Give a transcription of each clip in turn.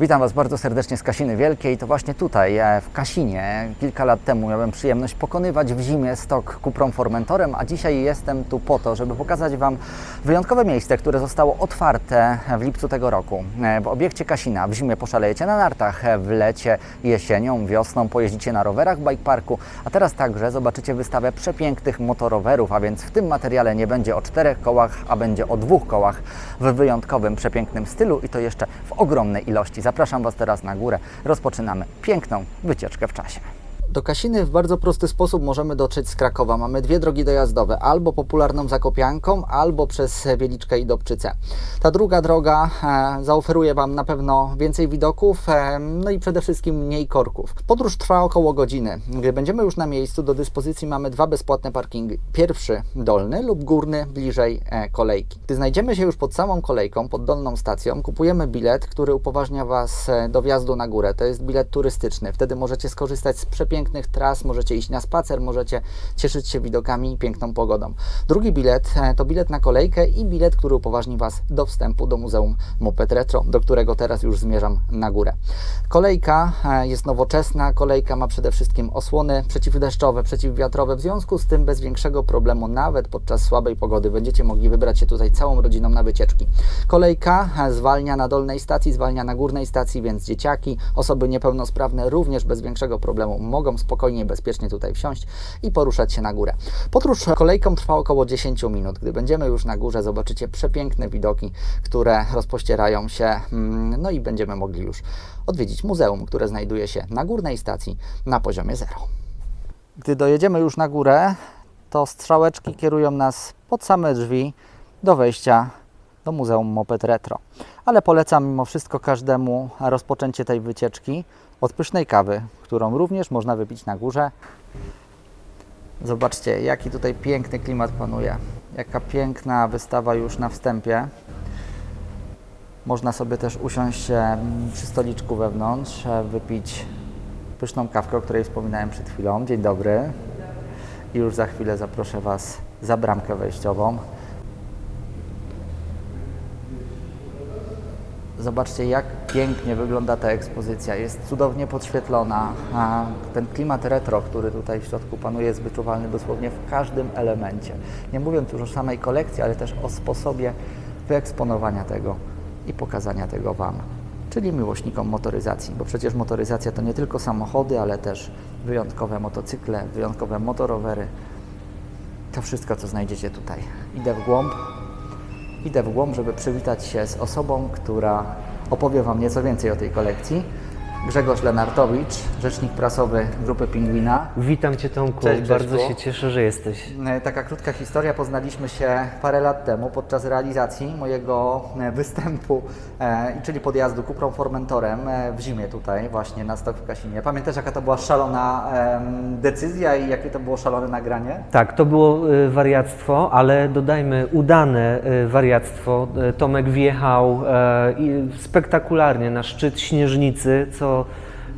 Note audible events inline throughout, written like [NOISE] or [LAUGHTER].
Witam Was bardzo serdecznie z Kasiny Wielkiej. To właśnie tutaj, e, w Kasinie, kilka lat temu miałem przyjemność pokonywać w zimie stok Cuprą Formentorem, a dzisiaj jestem tu po to, żeby pokazać Wam wyjątkowe miejsce, które zostało otwarte w lipcu tego roku. E, W obiekcie Kasina w zimie poszalejecie na nartach, e, w lecie, jesienią, wiosną pojeździcie na rowerach w bike parku, a teraz także zobaczycie wystawę przepięknych motorowerów, a więc w tym materiale nie będzie o czterech kołach, a będzie o dwóch kołach w wyjątkowym, przepięknym stylu i to jeszcze w ogromnej ilości. Zapraszam Was teraz na górę. Rozpoczynamy piękną wycieczkę w czasie. Do Kasiny w bardzo prosty sposób możemy dotrzeć z Krakowa. Mamy dwie drogi dojazdowe, albo popularną Zakopianką, albo przez Wieliczkę i Dobczycę. Ta druga droga e, zaoferuje Wam na pewno więcej widoków, e, no i przede wszystkim mniej korków. Podróż trwa około godziny. Gdy będziemy już na miejscu, do dyspozycji mamy dwa bezpłatne parkingi. Pierwszy dolny lub górny bliżej e, kolejki. Gdy znajdziemy się już pod samą kolejką, pod dolną stacją, kupujemy bilet, który upoważnia Was do wjazdu na górę. To jest bilet turystyczny. Wtedy możecie skorzystać z przepięknych tras, możecie iść na spacer, możecie cieszyć się widokami i piękną pogodą. Drugi bilet e, to bilet na kolejkę i bilet, który upoważni Was do wstępu do Muzeum Moped Retro, do którego teraz już zmierzam na górę. Kolejka e, jest nowoczesna, kolejka ma przede wszystkim osłony przeciwdeszczowe, przeciwwiatrowe, w związku z tym bez większego problemu, nawet podczas słabej pogody, będziecie mogli wybrać się tutaj całą rodziną na wycieczki. Kolejka e, zwalnia na dolnej stacji, zwalnia na górnej stacji, więc dzieciaki, osoby niepełnosprawne również bez większego problemu mogą spokojnie, bezpiecznie tutaj wsiąść i poruszać się na górę. Podróż kolejką trwa około 10 minut. Gdy będziemy już na górze, zobaczycie przepiękne widoki, które rozpościerają się, mm, no i będziemy mogli już odwiedzić muzeum, które znajduje się na górnej stacji na poziomie zero. Gdy dojedziemy już na górę, to strzałeczki kierują nas pod same drzwi do wejścia do Muzeum Moped Retro. Ale polecam mimo wszystko każdemu rozpoczęcie tej wycieczki od pysznej kawy, którą również można wypić na górze. Zobaczcie, jaki tutaj piękny klimat panuje. Jaka piękna wystawa już na wstępie. Można sobie też usiąść przy stoliczku wewnątrz, e, wypić pyszną kawkę, o której wspominałem przed chwilą. Dzień dobry. I już za chwilę zaproszę Was za bramkę wejściową. Zobaczcie, jak pięknie wygląda ta ekspozycja. Jest cudownie podświetlona. A ten klimat retro, który tutaj w środku panuje, jest wyczuwalny dosłownie w każdym elemencie. Nie mówiąc już o samej kolekcji, ale też o sposobie wyeksponowania tego i pokazania tego Wam, czyli miłośnikom motoryzacji, bo przecież motoryzacja to nie tylko samochody, ale też wyjątkowe motocykle, wyjątkowe motorowery. To wszystko, co znajdziecie tutaj. Idę w głąb, Idę w głąb, żeby przywitać się z osobą, która opowie Wam nieco więcej o tej kolekcji. Grzegorz Lenartowicz, rzecznik prasowy Grupy Pingwina. Witam Cię Tomku, Cześć, bardzo się cieszę, że jesteś. E, Taka krótka historia. Poznaliśmy się parę lat temu podczas realizacji mojego e, występu, e, czyli podjazdu Kuprą Formentorem w zimie tutaj właśnie na stok w Kasinie. Pamiętasz jaka to była szalona decyzja i jakie to było szalone nagranie? Tak, to było wariactwo, ale dodajmy udane wariactwo. Tomek wjechał spektakularnie na szczyt Śnieżnicy, co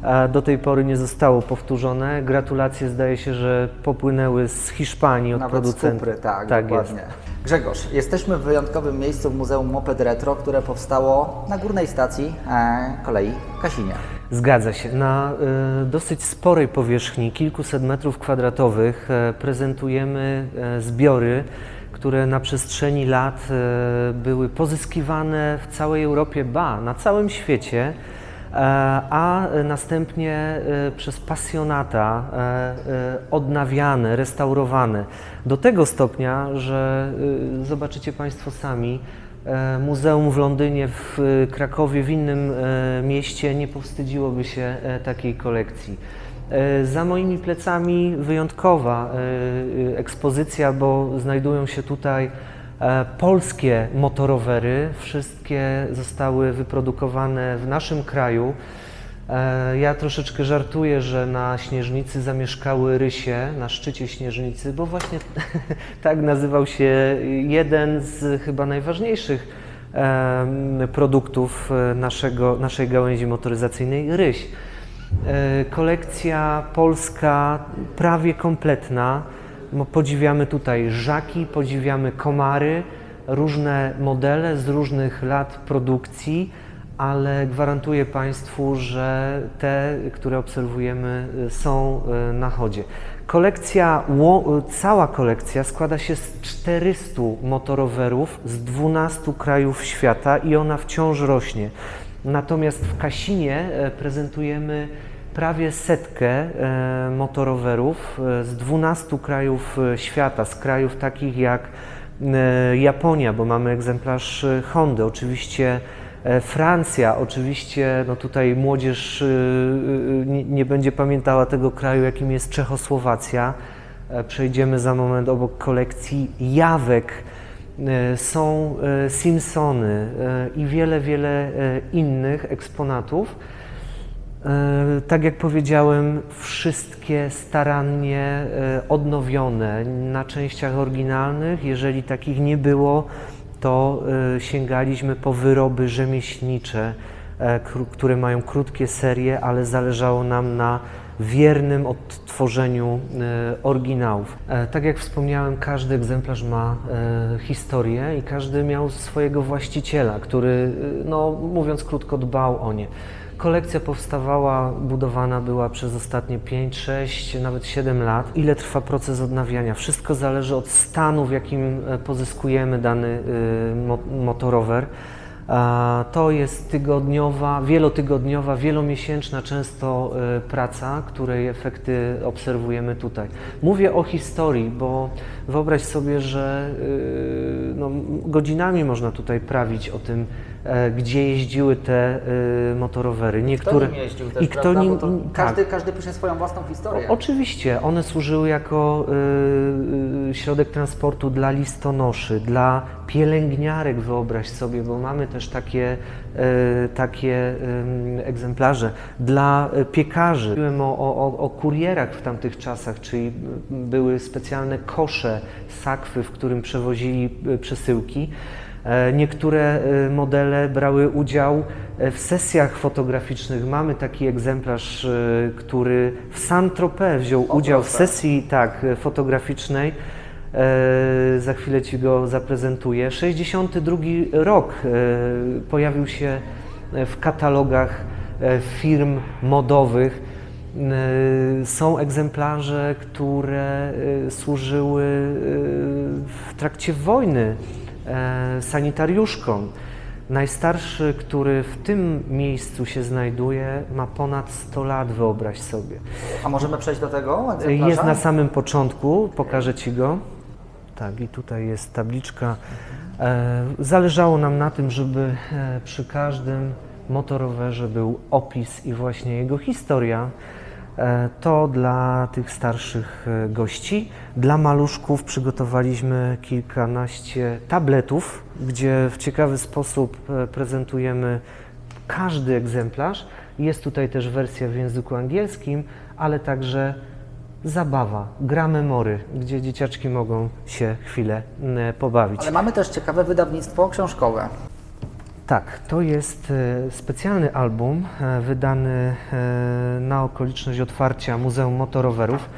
e, do tej pory nie zostało powtórzone. Gratulacje zdaje się, że popłynęły z Hiszpanii od Nawet z producentów. Kupry, tak, tak dokładnie. jest. Grzegorz, jesteśmy w wyjątkowym miejscu w Muzeum Moped Retro, które powstało na górnej stacji e, kolei w Kasinie. Zgadza się. Na y, dosyć sporej powierzchni, kilkuset metrów kwadratowych, e, prezentujemy e, zbiory, które na przestrzeni lat e, były pozyskiwane w całej Europie, ba, na całym świecie, e, a następnie e, przez pasjonata e, e, odnawiane, restaurowane. Do tego stopnia, że zobaczycie Państwo sami, E, Muzeum w Londynie, w e, Krakowie, w innym e, mieście nie powstydziłoby się e, takiej kolekcji. E, Za moimi plecami wyjątkowa e, e, ekspozycja, bo znajdują się tutaj e, polskie motorowery. Wszystkie zostały wyprodukowane w naszym kraju. E, Ja troszeczkę żartuję, że na Śnieżnicy zamieszkały rysie, na szczycie Śnieżnicy, bo właśnie [LAUGHS] tak nazywał się jeden z chyba najważniejszych produktów e, naszego, naszej gałęzi motoryzacyjnej, ryś. E, Kolekcja polska prawie kompletna. Podziwiamy tutaj żaki, podziwiamy komary, różne modele z różnych lat produkcji, ale gwarantuję Państwu, że te, które obserwujemy, y, są y, na chodzie. Kolekcja, y, cała kolekcja składa się z 400 motorowerów z 12 krajów świata i ona wciąż rośnie. Natomiast w Kasinie prezentujemy prawie setkę e, motorowerów e, z 12 krajów e, świata, z krajów takich jak Japonia, bo mamy egzemplarz Hondy, oczywiście Francja, oczywiście no tutaj młodzież nie, będzie pamiętała tego kraju, jakim jest Czechosłowacja. Przejdziemy za moment obok kolekcji jawek. Są Simpsony i wiele, wiele innych eksponatów. E, Tak jak powiedziałem, wszystkie starannie e, odnowione na częściach oryginalnych. Jeżeli takich nie było, to e, sięgaliśmy po wyroby rzemieślnicze, które mają krótkie serie, ale zależało nam na wiernym odtworzeniu oryginałów. Tak jak wspomniałem, każdy egzemplarz ma historię i każdy miał swojego właściciela, który, no, mówiąc krótko, dbał o nie. Kolekcja powstawała, budowana była przez ostatnie 5, 6, nawet 7 lat. Ile trwa proces odnawiania? Wszystko zależy od stanu, w jakim e, pozyskujemy dany y, mo- motorower. To jest tygodniowa, wielotygodniowa, wielomiesięczna często e, praca, której efekty obserwujemy tutaj. Mówię o historii, bo wyobraź sobie, że e, no, godzinami można tutaj prawić o tym, gdzie jeździły te e, motorowery. Niektóre, Kto nim jeździł też, i kto nim, Bo to tak. każdy, każdy pisze swoją własną historię. O, oczywiście, one służyły jako y, y, środek transportu dla listonoszy, dla pielęgniarek, wyobraź sobie, bo mamy też takie, y, takie ym, egzemplarze, dla y, piekarzy. Mówiłem o, o, o- kurierach w tamtych czasach, czyli y, były specjalne kosze, sakwy, w którym przewozili y, przesyłki. E, Niektóre e, modele brały udział e, w sesjach fotograficznych. Mamy taki egzemplarz, który w Saint-Tropez wziął udział w proszę. sesji tak, fotograficznej. Za chwilę Ci go zaprezentuję. 62 rok pojawił się w katalogach firm modowych. Są egzemplarze, które służyły w trakcie wojny e, sanitariuszkom. Najstarszy, który w tym miejscu się znajduje, ma ponad 100 lat, wyobraź sobie. A możemy przejść do tego egzemplarza? Jest na samym początku, pokażę Ci go. Tak, i tutaj jest tabliczka. E, Zależało nam na tym, żeby e, przy każdym motorowerze był opis i właśnie jego historia. E, To dla tych starszych e, gości. Dla maluszków przygotowaliśmy kilkanaście tabletów, gdzie w ciekawy sposób e, prezentujemy każdy egzemplarz. Jest tutaj też wersja w języku angielskim, ale także zabawa, gra memory, gdzie dzieciaczki mogą się chwilę pobawić. Ale mamy też ciekawe wydawnictwo książkowe. Tak, to jest e, specjalny album e, wydany e, na okoliczność otwarcia Muzeum Motorowerów.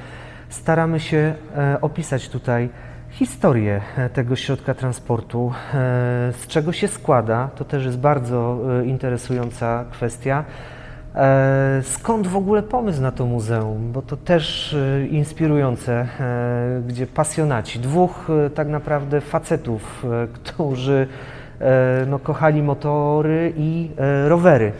Staramy się opisać tutaj historię tego środka transportu, z czego się składa. To też jest bardzo interesująca kwestia. Skąd w ogóle pomysł na to muzeum? Bo to też inspirujące, gdzie pasjonaci, dwóch tak naprawdę facetów, którzy no, kochali motory i e, rowery.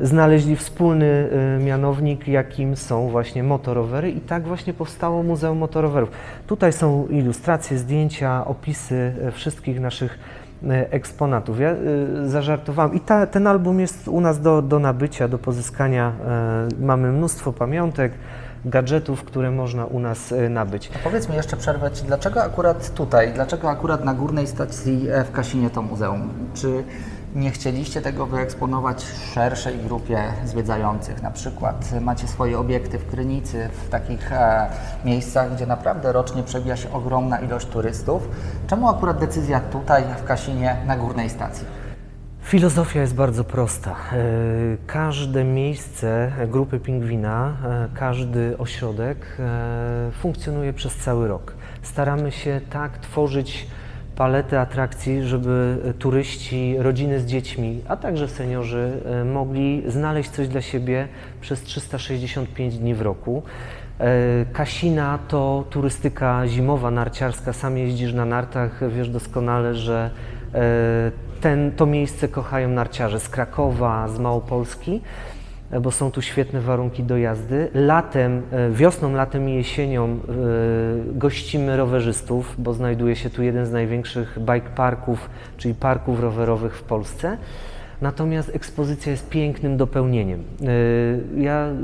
Znaleźli wspólny e, mianownik, jakim są właśnie motorowery i tak właśnie powstało Muzeum Motorowerów. Tutaj są ilustracje, zdjęcia, opisy e, wszystkich naszych e, eksponatów. Ja zażartowałem i ta, ten album jest u nas do, do nabycia, do pozyskania. E, mamy mnóstwo pamiątek, gadżetów, które można u nas e, nabyć. A powiedz mi jeszcze przerwę Ci, dlaczego akurat tutaj, dlaczego akurat na górnej stacji e, w Kasinie to muzeum? Czy nie chcieliście tego wyeksponować szerszej grupie zwiedzających? Na przykład macie swoje obiekty w Krynicy, w takich e, miejscach, gdzie naprawdę rocznie przebija się ogromna ilość turystów. Czemu akurat decyzja tutaj w Kasinie na górnej stacji? Filozofia jest bardzo prosta. E, Każde miejsce grupy pingwina, e, każdy ośrodek e, funkcjonuje przez cały rok. Staramy się tak tworzyć paletę atrakcji, żeby turyści, rodziny z dziećmi, a także seniorzy mogli znaleźć coś dla siebie przez 365 dni w roku. Kasina to turystyka zimowa, narciarska. Sam jeździsz na nartach, wiesz doskonale, że ten, to miejsce kochają narciarze z Krakowa, z Małopolski, e, bo są tu świetne warunki do jazdy. Latem, e, wiosną, latem i jesienią e, gościmy rowerzystów, bo znajduje się tu jeden z największych bike parków, czyli parków rowerowych w Polsce. Natomiast ekspozycja jest pięknym dopełnieniem. E, Ja e,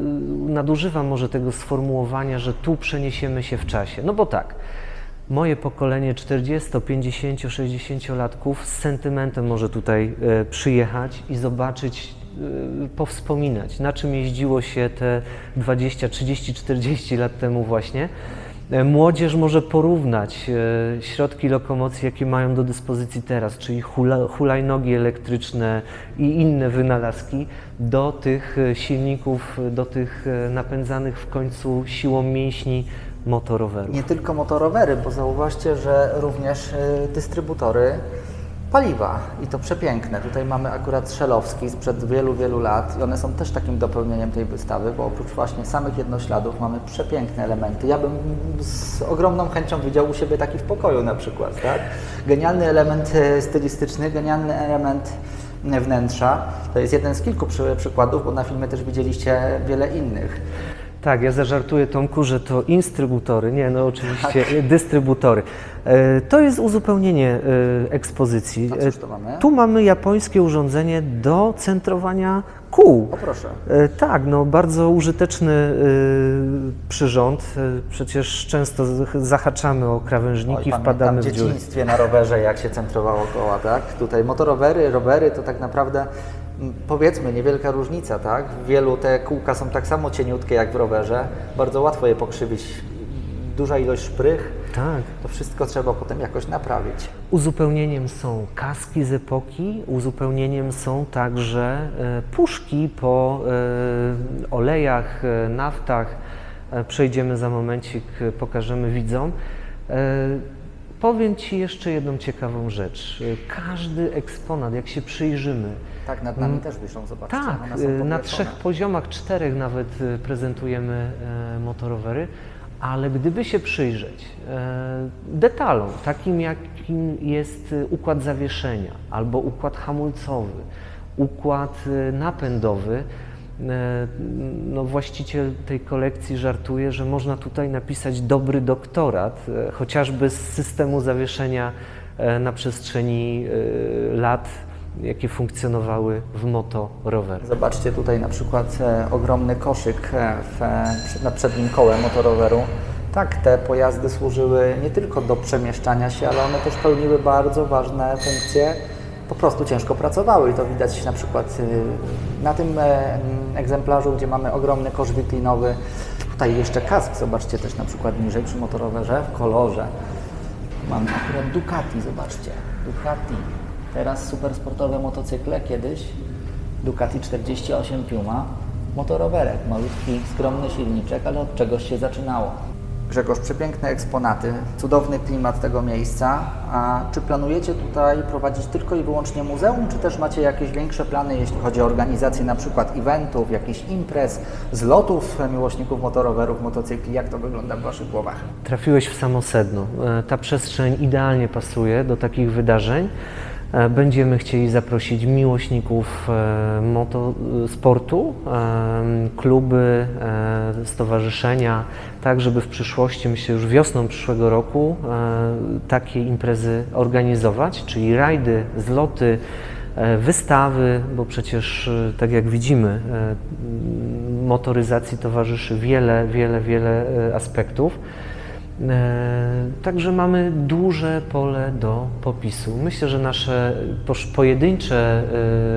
nadużywam może tego sformułowania, że tu przeniesiemy się w czasie. No bo tak, moje pokolenie 40, 50, 60-latków z sentymentem może tutaj e, przyjechać i zobaczyć, e, powspominać, na czym jeździło się te 20, 30, 40 lat temu właśnie. E, Młodzież może porównać środki lokomocji, jakie mają do dyspozycji teraz, czyli hula, hulajnogi elektryczne i inne wynalazki, do tych silników, do tych napędzanych w końcu siłą mięśni motorowerów. Nie tylko motorowery, bo zauważcie, że również y, dystrybutory paliwa i to przepiękne. Tutaj mamy akurat Szelowski sprzed wielu, wielu lat i one są też takim dopełnieniem tej wystawy, bo oprócz właśnie samych jednośladów mamy przepiękne elementy. Ja bym z ogromną chęcią widział u siebie taki w pokoju na przykład, tak? Genialny element y, stylistyczny, genialny element wnętrza. To jest jeden z kilku przy, przykładów, bo na filmie też widzieliście wiele innych. Tak, ja zażartuję Tomku, że to instrybutory, nie, no oczywiście Tak. dystrybutory. E, To jest uzupełnienie e, ekspozycji. To mamy? E, Tu mamy japońskie urządzenie do centrowania kół. O proszę. E, Tak, no bardzo użyteczny e, przyrząd. E, Przecież często zahaczamy o krawężniki, Oj, wpadamy w w dziury. dzieciństwie na rowerze, jak się centrowało koła, tak? Tutaj motorowery, rowery to tak naprawdę powiedzmy niewielka różnica, tak? W wielu te kółka są tak samo cieniutkie jak w rowerze. Bardzo łatwo je pokrzywić. Duża ilość szprych, Tak. to wszystko trzeba potem jakoś naprawić. Uzupełnieniem są kaski z epoki, uzupełnieniem są także e, puszki po e, olejach, e, naftach. Przejdziemy za momencik, pokażemy widzom. Powiem Ci jeszcze jedną ciekawą rzecz. Każdy eksponat, jak się przyjrzymy, Tak, nad nami też wiszą, zobaczcie. tak, y, na trzech poziomach, czterech nawet y, prezentujemy e, motorowery, ale gdyby się przyjrzeć e, detalom, takim jakim jest y, układ zawieszenia albo układ hamulcowy, układ napędowy, e, no właściciel tej kolekcji żartuje, że można tutaj napisać dobry doktorat, chociażby z systemu zawieszenia na przestrzeni lat jakie funkcjonowały w motorowerach. Zobaczcie tutaj na przykład e, ogromny koszyk e, w, e, przy- na przednim kole motoroweru. Tak, te pojazdy służyły nie tylko do przemieszczania się, ale one też pełniły bardzo ważne funkcje. Po prostu ciężko pracowały i to widać na przykład na tym egzemplarzu, gdzie mamy ogromny kosz wiklinowy. Tutaj jeszcze kask, zobaczcie też na przykład niżej przy motorowerze w kolorze. Mamy akurat Ducati, zobaczcie. Ducati. Teraz super sportowe motocykle, kiedyś Ducati 48 Puma. Motorowerek, malutki, skromny silniczek, ale od czegoś się zaczynało. Grzegorz, przepiękne eksponaty, cudowny klimat tego miejsca. A czy planujecie tutaj prowadzić tylko i wyłącznie muzeum, czy też macie jakieś większe plany, jeśli chodzi o organizację na przykład eventów, jakichś imprez, zlotów miłośników motorowerów, motocykli? Jak to wygląda w Waszych głowach? Trafiłeś w samo sedno. E, Ta przestrzeń idealnie pasuje do takich wydarzeń. E, Będziemy chcieli zaprosić miłośników e, motosportu, e, kluby, stowarzyszenia, tak żeby w przyszłości, myślę już wiosną przyszłego roku, takie imprezy organizować, czyli rajdy, zloty, wystawy, bo przecież, tak jak widzimy, motoryzacji towarzyszy wiele, wiele, wiele aspektów. E, Także mamy duże pole do popisu. Myślę, że nasze pojedyncze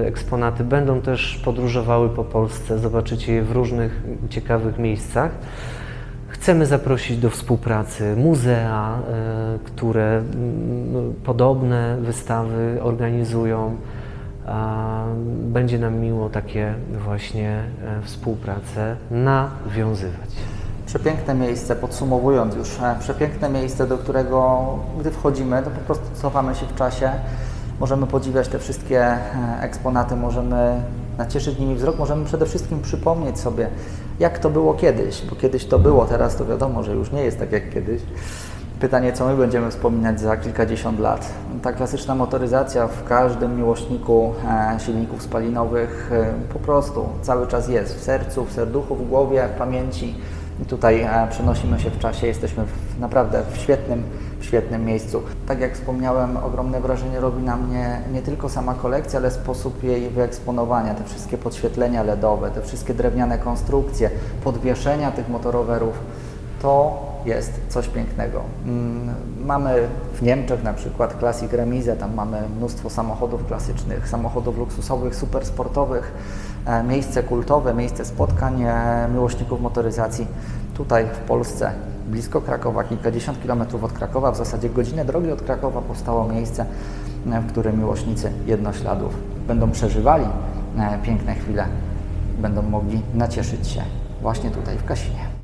e, eksponaty będą też podróżowały po Polsce. Zobaczycie je w różnych ciekawych miejscach. Chcemy zaprosić do współpracy muzea, e, które mm, podobne wystawy organizują. Będzie nam miło takie właśnie e, współpracę nawiązywać. Przepiękne miejsce, podsumowując już, e, przepiękne miejsce, do którego gdy wchodzimy, to po prostu cofamy się w czasie. Możemy podziwiać te wszystkie e, eksponaty, możemy nacieszyć nimi wzrok, możemy przede wszystkim przypomnieć sobie, jak to było kiedyś, bo kiedyś to było, teraz to wiadomo, że już nie jest tak jak kiedyś. Pytanie, co my będziemy wspominać za kilkadziesiąt lat. Ta klasyczna motoryzacja w każdym miłośniku e, silników spalinowych po prostu cały czas jest w sercu, w serduchu, w głowie, w pamięci. I tutaj e, przenosimy się w czasie, jesteśmy w, naprawdę w świetnym, w świetnym miejscu. Tak jak wspomniałem, ogromne wrażenie robi na mnie nie tylko sama kolekcja, ale sposób jej wyeksponowania, te wszystkie podświetlenia LEDowe, te wszystkie drewniane konstrukcje, podwieszenia tych motorowerów to jest coś pięknego. Mm, Mamy w Niemczech na przykład Classic Remise, tam mamy mnóstwo samochodów klasycznych, samochodów luksusowych, supersportowych, e, miejsce kultowe, miejsce spotkań e, miłośników motoryzacji. Tutaj w Polsce, blisko Krakowa, kilkadziesiąt kilometrów od Krakowa, w zasadzie godzinę drogi od Krakowa powstało miejsce, e, w którym miłośnicy jednośladów będą przeżywali piękne chwile, będą mogli nacieszyć się właśnie tutaj w Kasinie.